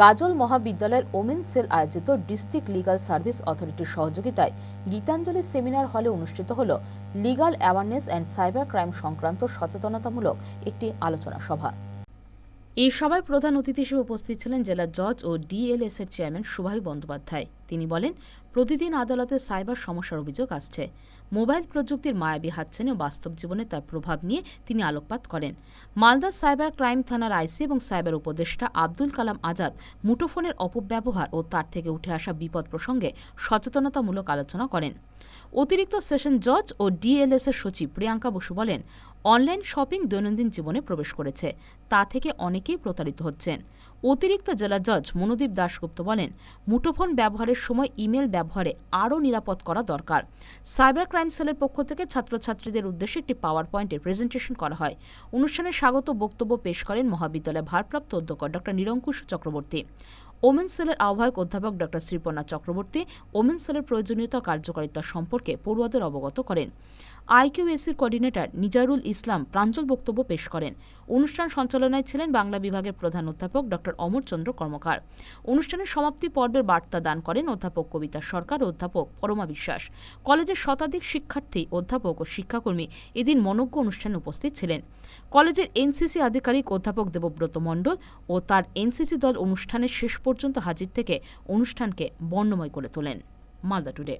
গাজল মহাবিদ্যালয়ের women cell আয়োজিত district legal service অথরিটির সহযোগিতায় গীতাঞ্জলি সেমিনার হলে অনুষ্ঠিত হল legal awareness and cyber crime সংক্রান্ত সচেতনতামূলক একটি আলোচনা সভা। এই সভায় প্রধান অতিথি হিসেবে উপস্থিত ছিলেন জেলা জজ ও ডিএলএস এর চেয়ারম্যান সুভাই বন্দ্যোপাধ্যায়। তিনি বলেন, প্রতিদিন আদালতে সাইবার সমস্যার অভিযোগ আসছে। মোবাইল প্রযুক্তির মায়াবী হাতছানি ও বাস্তব জীবনে তার প্রভাব নিয়ে তিনি আলোকপাত করেন। মালদা সাইবার ক্রাইম থানার আইসি এবং সাইবার উপদেষ্টা আব্দুল কালাম আজাদ মুঠোফোনের অপব্যবহার ও তার থেকে উঠে আসা বিপদ প্রসঙ্গে সচেতনতামূলক আলোচনা করেন। অতিরিক্ত সেশন জজ ও ডিএলএস এর সচিব প্রিয়াঙ্কা বসু বলেন, অনলাইন শপিং দৈনন্দিন জীবনে প্রবেশ করেছে, তা থেকে অনেকেই প্রতারিত হচ্ছেন। অতিরিক্ত জেলা জজ মনোদীপ দাশগুপ্ত বলেন, মুঠোফোন ব্যবহারের সময় ইমেল ব্যবহারে আরও নিরাপদ করা দরকার। সাইবার ক্রাইম সেলের পক্ষ থেকে ছাত্রছাত্রীদের উদ্দেশ্যে একটি পাওয়ার পয়েন্টের প্রেজেন্টেশন করা হয়। অনুষ্ঠানে স্বাগত বক্তব্য পেশ করেন মহাবিদ্যালয়ের ভারপ্রাপ্ত অধ্যক্ষ ডক্টর নিরঙ্কুশ চক্রবর্তী। ওমেন সেলের আহ্বায়ক অধ্যাপক ডক্টর শ্রীপর্ণা চক্রবর্তী ওমেন সেলের প্রয়োজনীয়তা কার্যকারিতা সম্পর্কে পড়ুয়াদের অবগত করেন। আইকিউএসির কোঅর্ডিনেটর নিজারুল ইসলাম প্রাঞ্জল বক্তব্য পেশ করেন। অনুষ্ঠান সঞ্চালনায় ছিলেন বাংলা বিভাগের প্রধান অধ্যাপক ড. অমরচন্দ্র কর্মকার। অনুষ্ঠানের সমাপ্তি পর্বের বার্তা দান করেন অধ্যাপক কবিতা সরকার অধ্যাপক পরমা বিশ্বাস। কলেজের শতাধিক শিক্ষার্থী, অধ্যাপক ও শিক্ষাকর্মী এদিন মনজ্ঞ অনুষ্ঠানে উপস্থিত ছিলেন। কলেজের এনসিসি আধিকারিক অধ্যাপক দেবব্রত মণ্ডল ও তার এনসিসি দল অনুষ্ঠানের শেষ পর্যন্ত হাজির থেকে অনুষ্ঠানকে বর্ণময় করে তোলেন। মালদা টুডে।